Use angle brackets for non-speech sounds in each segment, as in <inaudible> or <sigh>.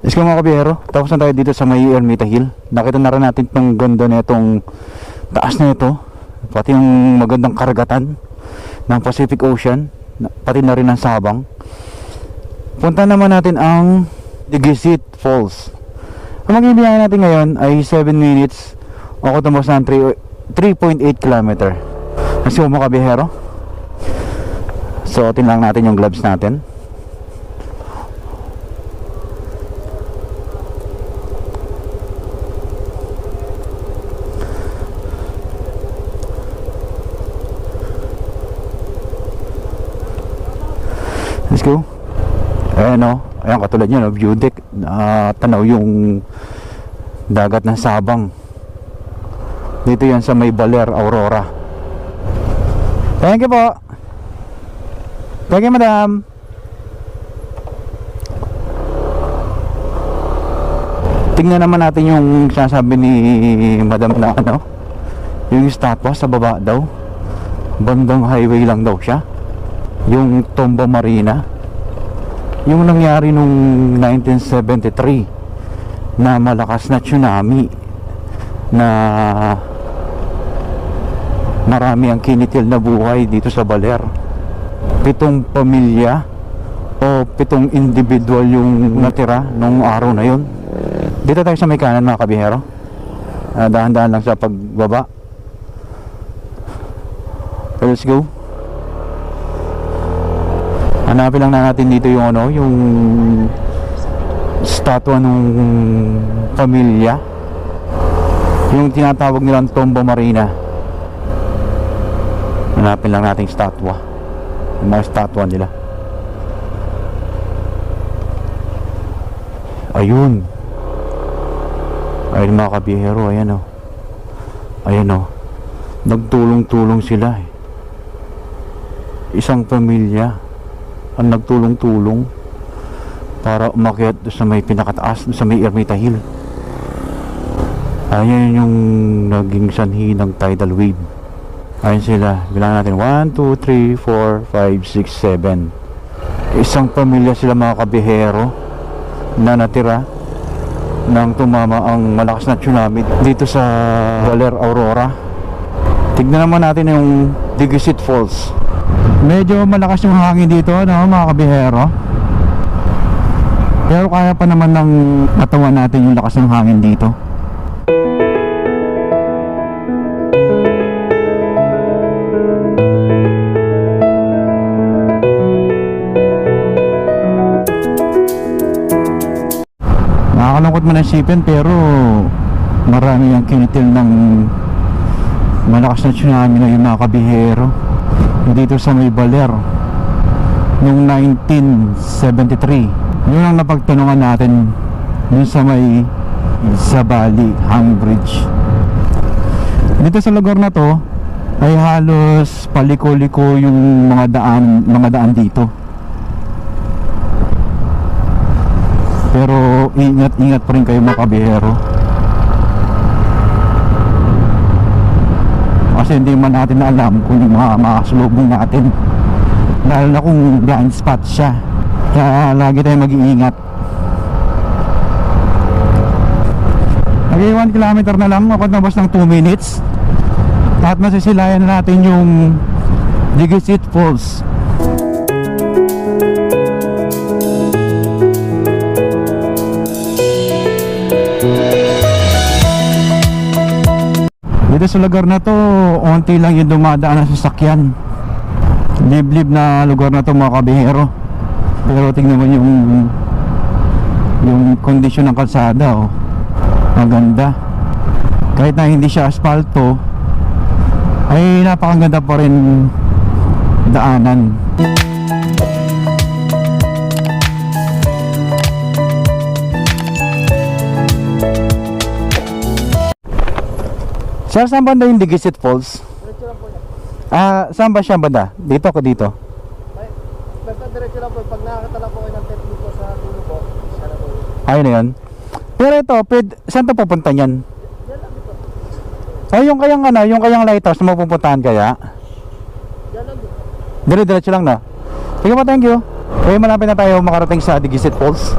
Let's go mga kabiyero. Tapos na tayo dito sa may Ermita Hill. Nakita na rin natin itong ganda na itong taas na ito. Pati yung magandang karagatan ng Pacific Ocean. Pati na rin ng Sabang. Punta naman natin ang Digisit Falls. Ang magbibiyahe natin ngayon ay 7 minutes o kutubos ng 3 3.8 kilometer. Let's go mga kabiyero. Suotin lang natin yung gloves natin. Go. Ayan o. Ayan katulad nyo, no? view deck. Ah, tanaw yung dagat ng Sabang. Dito yan sa may Baler, Aurora. Thank you po. Thank you, madam. Tingnan naman natin yung sinasabi ni madam na ano. Yung statwa sa baba daw. Bandang highway lang daw siya yung Tomba Marina yung nangyari nung 1973 na malakas na tsunami na marami ang kinitil na buhay dito sa Baler. Pitong pamilya o pitong individual yung natira nung araw na yun. Dito tayo sa may kanan mga kabihero. Ah, dahan-dahan lang sa pagbaba. Let's go Hanapin lang na natin dito yung ano, yung statwa ng pamilya. Yung tinatawag nilang Tomba Marina. Hanapin lang natin statwa. Yung mga statwa nila. Ayun. Ayun mga kabihero, ayan o. Ayan o. Nagtulong-tulong sila eh. Isang pamilya ang nagtulong-tulong para umakyat sa may pinakataas sa may Ermita Hill. Ayan yung naging sanhi ng tidal wave. Ayan sila. Bilang natin. 1, 2, 3, 4, 5, 6, 7 isang pamilya sila mga kabihero na natira nang tumama ang malakas na tsunami dito sa Valer Aurora. Tignan naman natin yung Digisit Falls Medyo malakas yung hangin dito, no, mga kabihero. Pero kaya pa naman ng katawan natin yung lakas ng hangin dito. Nakakalungkot man isipin pero marami ang kinitil ng malakas na tsunami na yung mga kabihero dito sa may Baler noong 1973 yun ang napagtanungan natin dun sa may Zabali Hang Bridge dito sa lugar na to ay halos paliko-liko yung mga daan mga daan dito. Pero ingat-ingat pa rin kayo mga kabihero kasi hindi man natin alam kung yung mga makasalubong natin. Lalo na kung blind spot siya. Kaya lagi tayong mag-iingat. Nag 1 kilometer na lang mapatabas ng 2 minutes. At masisilayan na natin yung Digisit Falls Dito sa lugar na to, onti lang yung dumadaan na sasakyan. Liblib na lugar na to mga kabihero. Pero tingnan mo yung yung kondisyon ng kalsada oh. Maganda. Kahit na hindi siya asfalto, ay napakaganda pa rin daanan. Sir, saan banda yung Digisit Falls? Diretso lang po niya. Ah, saan ba siya banda? Dito ko dito? Ay, basta diretso lang po. Pag nakakita lang po kayo ng po sa dulo po, siya na po yun. Ayun na yun. Pero ito, pwede, saan to pupunta niyan? Yan lang dito. Ay, yung kayang ano, yung kayang lighthouse na mapupuntahan kaya? Yan lang dito. Dire-diretso lang na. Sige po, thank you. Eh, malapit na tayo makarating sa Digisit Falls.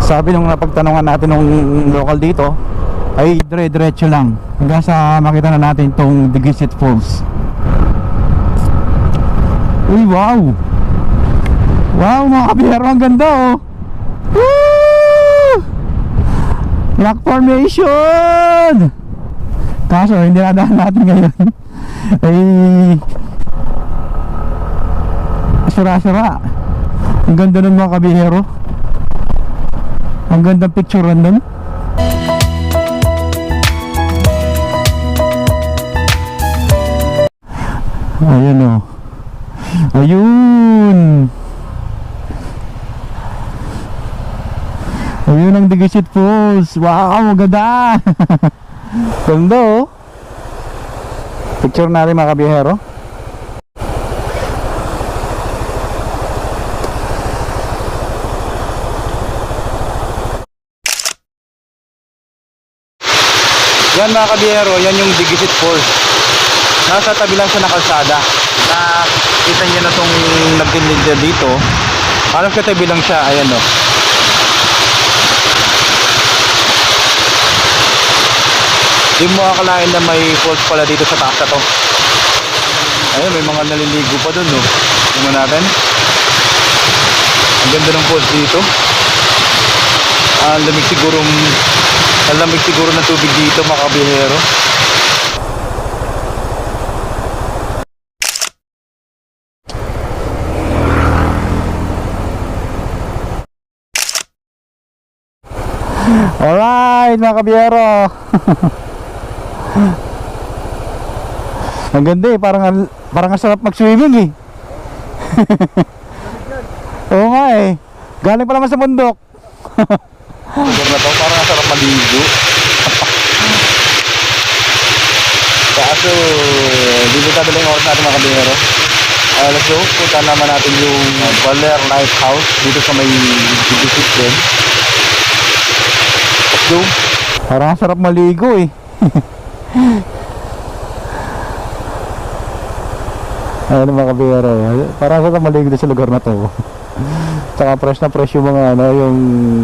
Sabi nung napagtanungan natin nung local dito ay dire-diretso lang hanggang sa makita na natin tong Digisit Falls. Uy, wow! Wow, mga kabiyero, ang ganda oh! Woo! Rock formation! Kaso, hindi nadaan natin <laughs> ngayon. ay sira-sira. Ang ganda nun mga kabihero. Ang gandang picturean nun. Ayun o. Ayun. Ayun ang Digisit Falls. Wow, ang ganda. <laughs> ganda oh. Picture natin mga kabihero. Yan mga kabiyero, yan yung Digisit Falls. Nasa tabi lang siya ng kalsada. Nakita niyo na tong nagdilig na dito. Alam ko tabi lang siya, ayan o. Di mo akalain na may falls pala dito sa taas na to. Ayun, may mga naliligo pa dun, no. Tingnan natin. Ang ganda ng falls dito. Ang lamig siguro ang lamig siguro ng tubig dito mga kabihero. Alright mga kabiyero <laughs> Ang ganda eh Parang, ang- parang ang sarap mag-swimming eh <laughs> Oo nga eh Galing pa naman sa bundok Lugar na to, parang ang sarap maligo. <laughs> Kaso, limitado lang yung oras natin mga kabihero. Uh, let's go, punta naman natin yung Baler Lighthouse dito sa may Dibisit din. Go. Parang ang sarap maligo eh. <laughs> Ayun mga kabihero, parang ang sarap maligo sa lugar na to. Tsaka fresh na fresh yung mga ano, yung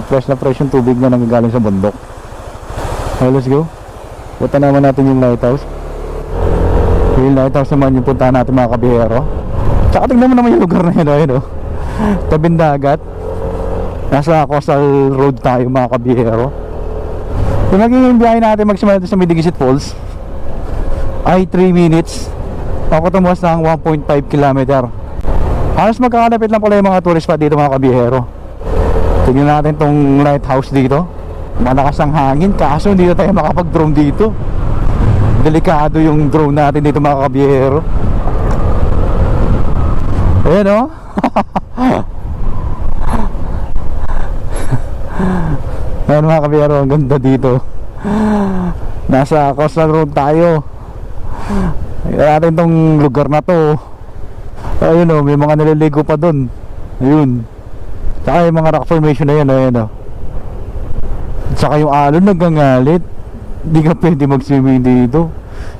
fresh na fresh yung tubig na nanggagaling sa bundok. Okay, let's go. Punta naman natin yung lighthouse. Yung lighthouse naman yung puntahan natin mga kabihero. Tsaka tingnan mo naman yung lugar na yun, ayun oh. Tabing dagat. Nasa coastal road tayo mga kabihero. Yung magiging biyahe natin magsimula dito sa Midigisit Falls ay 3 minutes. Papatumos ng 1.5 kilometer. Halos magkakalapit lang pala yung mga tourist spot dito mga kabihero. Tingnan natin tong lighthouse dito. Malakas ang hangin kaso hindi na tayo makapag-drone dito. Delikado yung drone natin dito mga kabihero. Ayan o. <laughs> Ayan mga kabihero, ang ganda dito. Nasa coastal road tayo. Tingnan natin tong lugar na to. Ayun o, may mga naliligo pa dun. Ayun. Tsaka yung mga rock formation na yan, ayun o. Tsaka yung alon nagangalit. Hindi ka pwede mag-swimming dito.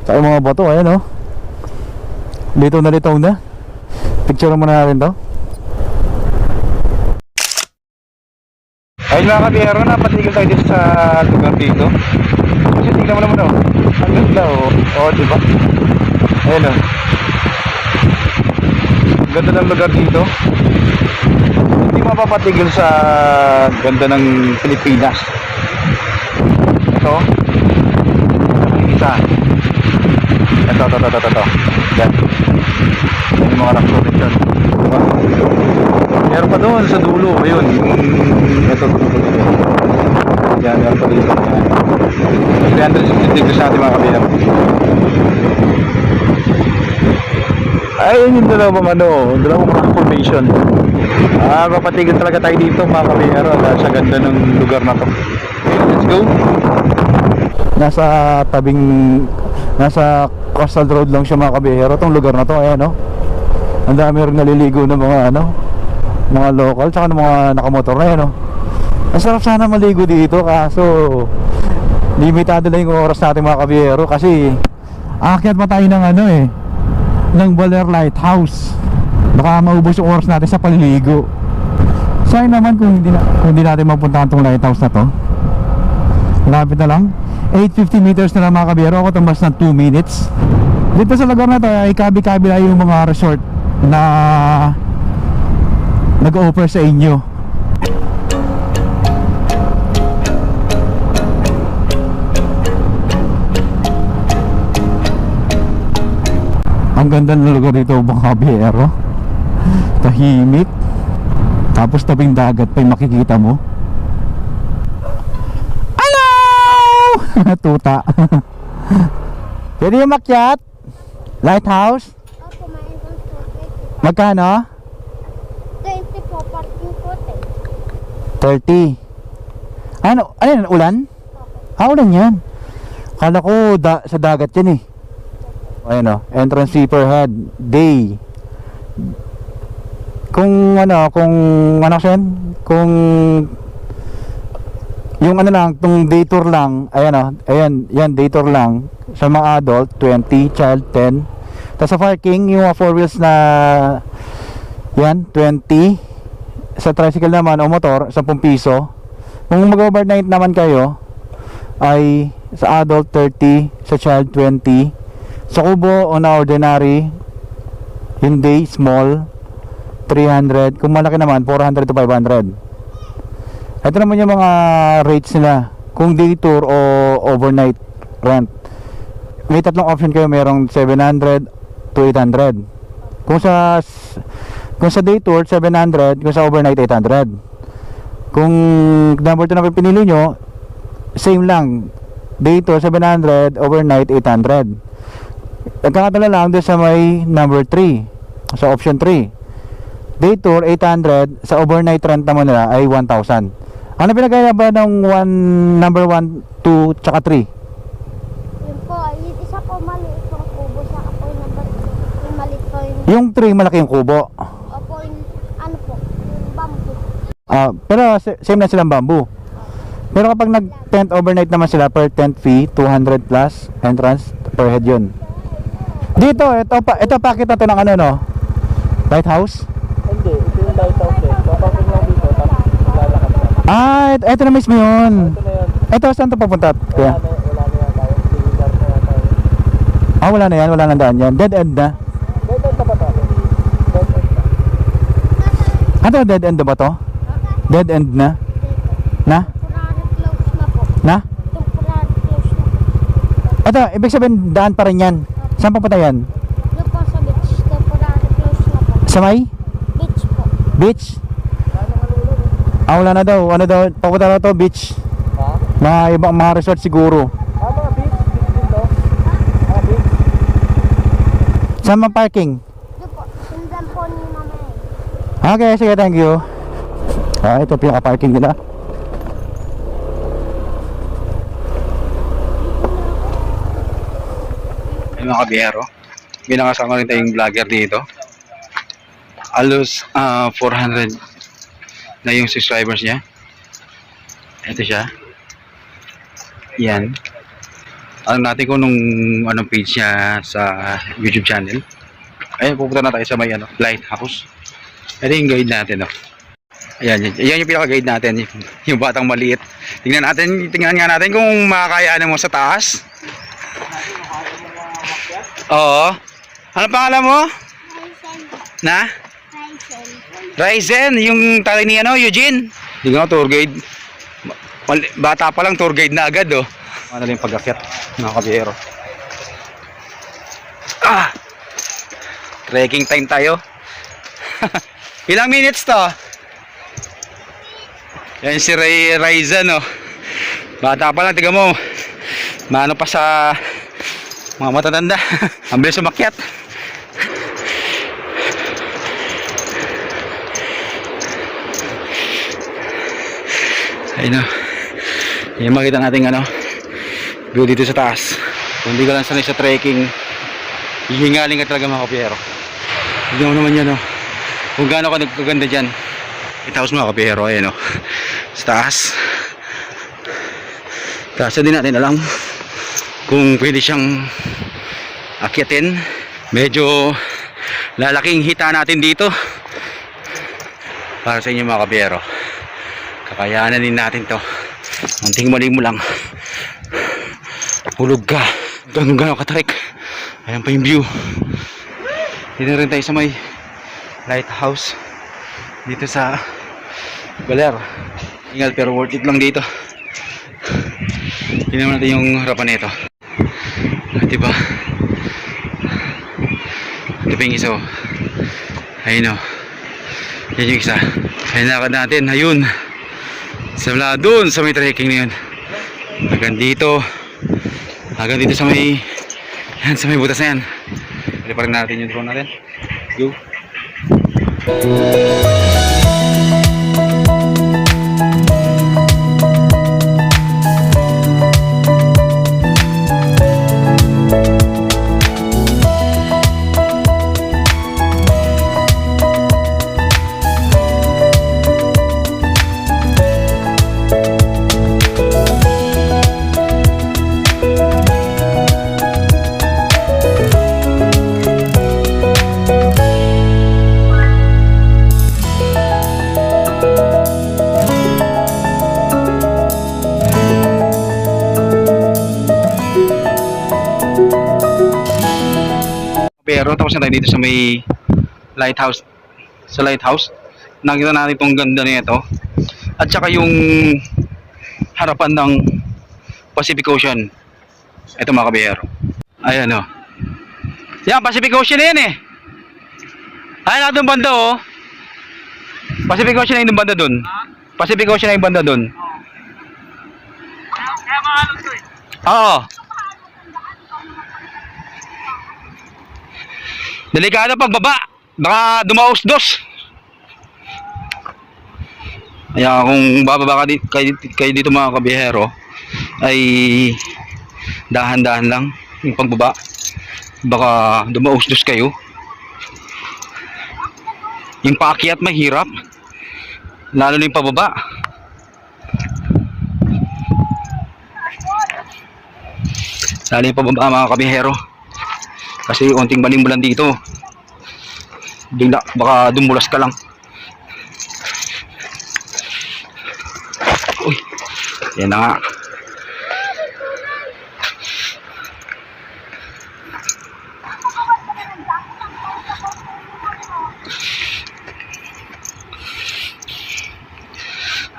Tsaka yung mga bato, ayan o. Litaw na litaw na. Picture muna natin to. Ayun mga kabiyero, napatigil tayo sa lugar dito. Kasi tingnan mo naman o. Ang ganda o. Oo, diba? Ayun o. Ang ganda ng lugar dito. Hindi mapapatigil sa ganda ng Pilipinas. Ito. Isa. Ito, ito, ito, ito. Yan. Yan yung mga rock formation. Diba? Meron pa doon sa dulo. Ayun. Ito. Yan, meron pa dito. Yan. 360 degrees natin mga kabiyang. Ayun yung dalawang ano, dalawang rock formation. Ah, mapatigil talaga tayo dito mga kabiyero dahil sa ganda ng lugar na to. Let's go. Nasa tabing nasa coastal road lang siya mga kabiyero tong lugar na to, ayan no. Ang dami rin naliligo ng mga ano, mga local tsaka ng mga nakamotor na yan no. Ang sarap sana maligo dito kaso limitado lang yung oras natin mga kabiyero kasi aakyat pa tayo ng ano eh ng Baler Lighthouse baka maubos yung oras natin sa paliligo Sayang naman kung hindi, na, kung hindi natin mapuntahan tong lighthouse na to. Lapit na lang. 850 meters na lang mga kabiyero. Ako tumbas ng 2 minutes. Dito sa lugar na to ay kabi-kabi lang yung mga resort na nag-offer sa inyo. Ang ganda ng lugar dito, Bangkabiero. Tahimik. Tapos tabing dagat pa yung makikita mo. Hello! <laughs> Tuta. Pwede yung makyat? Lighthouse? Magkano? 20 po, parking po, te. 30. Ano? Ano yan? Ulan? Ah, ulan yan. Kala ko da, sa dagat yan eh. Ayan o. Entrance fee per head. Day. Kung ano, kung ano kasi yan? Kung yung ano lang, tong day tour lang, ayan o, ayan, yan, day tour lang. Sa mga adult, 20, child, 10. Tapos sa parking, yung mga four wheels na, yan, 20. Sa tricycle naman o motor, 10 piso. Kung mag-overnight naman kayo, ay sa adult 30, sa child 20. Sa kubo o na ordinary, yung day small, 300. Kung malaki naman, 400 to 500. Ito naman yung mga rates nila. Kung day tour o overnight rent. May tatlong option kayo. Merong 700 to 800. Kung sa kung sa day tour 700, kung sa overnight 800. Kung number 2 na pinili nyo, same lang. Day tour 700, overnight 800. Nagkakatala lang doon sa may number 3, sa option 3. Day tour 800, sa overnight rent naman nila ay 1,000. Ano pinagkaya ba ng one, number 1, 2, tsaka 3? Yun po, yung isa po maliit kubo, saka po yung number yung maliit po yung, Yung 3 malaki yung kubo. opo, yung, ano po, yung Ah, pero sa- same na silang bamboo. Pero kapag nag-tent overnight naman sila per tent fee, 200 plus entrance per head yun. Dito, ito pa, ito packet na to ng ano no? Lighthouse? Hindi, ito yung lighthouse eh. Papasok lang dito, tapos lalakad ka. Ah, ito, ito na mismo yun. Ito na yun. Ito, saan to papunta? Wala Kaya, na, wala na yan na ah, wala na yan, wala nang daan yan. Dead end na. Dead end na ba tayo? Dead end na. Ano, dead end na ba to? Dead end na? Na? Na po. Na? Temporary close na po. Ito, ibig sabihin, daan pa rin yan. Saan papunta yan? Doon po sa beach, temporary close na po. Sa may? Beach po. Beach? Ah, wala na daw. Ano daw, papunta na to, beach. Ha? Mga ibang mga resort siguro. Ah, mga beach? Beach dito? Mga beach? Saan mang parking? Doon po, sundan po ni mama eh. Okay, sige, thank you. Ah, ito pinaka-parking nila. Ay mga kabiyero, may nakasama rin tayong vlogger dito. Alos ah, 400 na yung subscribers niya. Ito siya. Yan. Alam natin kung nung anong page niya sa YouTube channel. Ayun, pupunta na tayo sa may ano, lighthouse. Ito yung guide natin, oh. Ayan, yan, yan yung pinaka-guide natin, <laughs> yung, batang maliit. Tingnan natin, tingnan nga natin kung makakayaan mo sa taas. Oo. Ano pangalan mo? Ryzen. Na? Ryzen. Ryzen, yung tatay ni ano, Eugene. Hindi nga, tour guide. Bata pa lang, tour guide na agad, oh. Ano yung pag-akyat, mga kabiyero. Ah! Trekking time tayo. <laughs> Ilang minutes to? Yan si Ray Ryzen, oh. Bata pa lang, tiga mo. Maano pa sa mga matatanda. <laughs> Ang bilis umakyat. Ayun o. Yung makita natin ano, view dito sa taas. Kung hindi ka lang sanay sa trekking, hihingaling ka talaga mga kapiyero. Hindi mo naman yan o. Kung gaano ka nagkaganda dyan. Itaos mga kapiyero, ayun o. Sa taas. Kaso din natin alam kung pwede siyang akyatin. Medyo lalaking hita natin dito. para sa inyo mga kabiyero. Kakayanan din natin to. Unting mali mo lang. Hulog ka. Ganun gano'n katarik. Ayan pa yung view. Dito rin tayo sa may lighthouse. Dito sa Baler. Ingal pero worth it lang dito. Tingnan natin yung harapan nito. Diba? Ito pa yung isa oh. Ayun oh. Yan yung isa. Ayun nakakad natin. Ayun. Sa mula dun sa may trekking na yun. Hanggang dito. Hanggang dito sa may yan sa may butas na yan. Pwede pa rin natin yung drone natin. Go. Pero tapos dito sa may lighthouse. Sa lighthouse. Nakita natin itong ganda nito. At saka yung harapan ng Pacific Ocean. Ito mga kabiyero. Ayan o. Yan, Pacific Ocean na yan eh. Ayan na banda oh. Pacific Ocean na yung banda doon. Pacific Ocean na yung banda doon. Oo. Delikado pagbaba. Baka dumaos-dos. Kaya kung bababa ka dito, kayo, kayo dito mga kabihero, ay dahan-dahan lang yung pagbaba. Baka dumaos-dos kayo. Yung paakyat mahirap. Lalo na yung pababa. Lalo yung pababa mga kabihero. Kasi onting baling mo lang dito. Bigla, baka dumulas ka lang. Uy, yan na nga.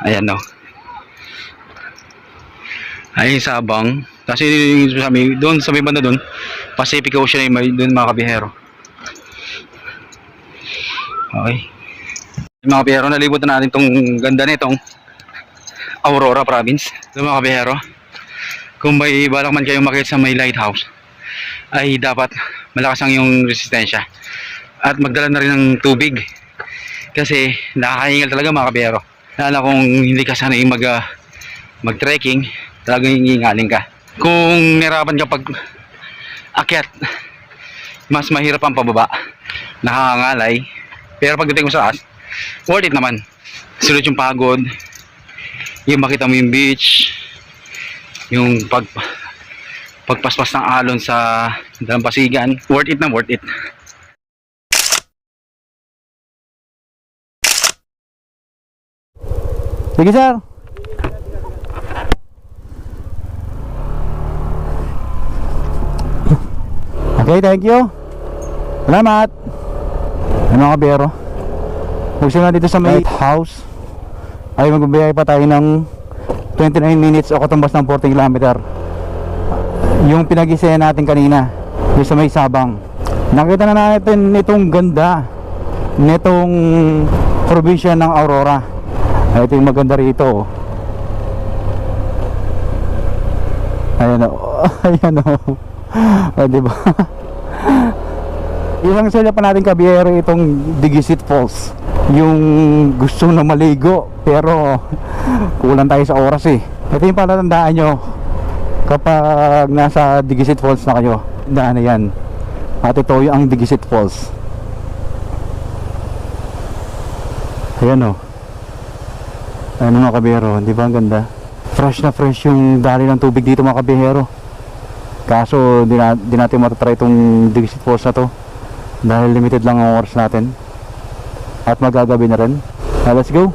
Ayan no. Ayun sa abang. Kasi sa may, doon sa may banda doon, Pacific Ocean ay may doon mga kabihero. Okay. Mga kabihero, nalibutan natin tong ganda nitong Aurora Province. Yung mga kabihero, kung may balak man kayong makita sa may lighthouse, ay dapat malakas ang yung resistensya. At magdala na rin ng tubig. Kasi nakakahingal talaga mga kabihero. Lalo kung hindi ka sanay mag, ah, mag-trekking, talagang hihingalin ka. Kung nirapan ka pag akyat, mas mahirap ang pababa. Nakakangalay. Pero pagdating mo sa taas, worth it naman. Sunod yung pagod, yung makita mo yung beach, yung pag pagpaspas ng alon sa dalampasigan, worth it na worth it. Sige sir. Okay, thank you. Salamat. Ano mga kabero? Magsimula dito sa may house. Ay magbibigay pa tayo ng 29 minutes o katumbas ng 40 kilometer. Yung pinag-isaya natin kanina, yung sa may sabang. Nakita na natin itong ganda nitong probinsya ng Aurora. Ay, ito yung maganda rito. oh. Ayan o. <laughs> Ayan o. O, diba? Ilang sila pa natin kabiyero itong Digisit Falls. Yung gusto na maligo pero kulang tayo sa oras eh. Ito yung palatandaan nyo kapag nasa Digisit Falls na kayo. Daan na yan. At ito yung ang Digisit Falls. Ayan o. Ano mga kabiyero, di ba ang ganda? Fresh na fresh yung dali ng tubig dito mga kabiyero. Kaso di, na, di natin matatry itong Digisit Falls na to dahil limited lang ang oras natin at magagabi na rin Ah, let's go.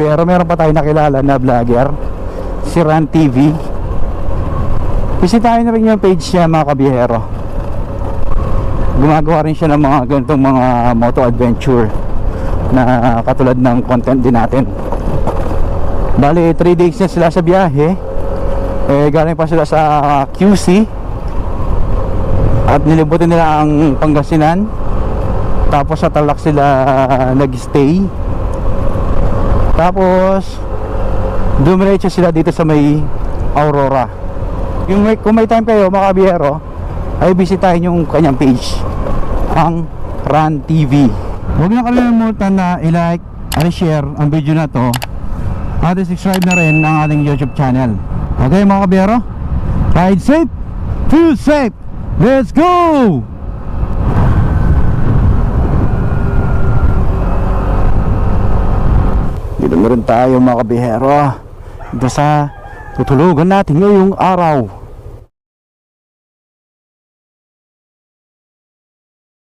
Pero meron pa tayo nakilala na vlogger. Si Ran TV. Bisitahin na rin yung page niya mga kabiyero. Gumagawa rin siya ng mga ganitong mga moto adventure na katulad ng content din natin. Bali, 3 days na sila sa biyahe. Eh, galing pa sila sa QC. At nilibutin nila ang Pangasinan. Tapos sa Tarlac sila nag-stay. Tapos, dumiretso sila dito sa may Aurora. Yung may, kung may time kayo, mga kabiyero, ay bisitahin yung kanyang page. Ang Run TV. Huwag na kalimutan na i-like at i-share ang video na to at subscribe na rin ang ating YouTube channel. Okay mga kabiyero? Ride safe, feel safe, let's go! Dito na rin tayo mga kabihero Dito sa tutulugan natin ngayong araw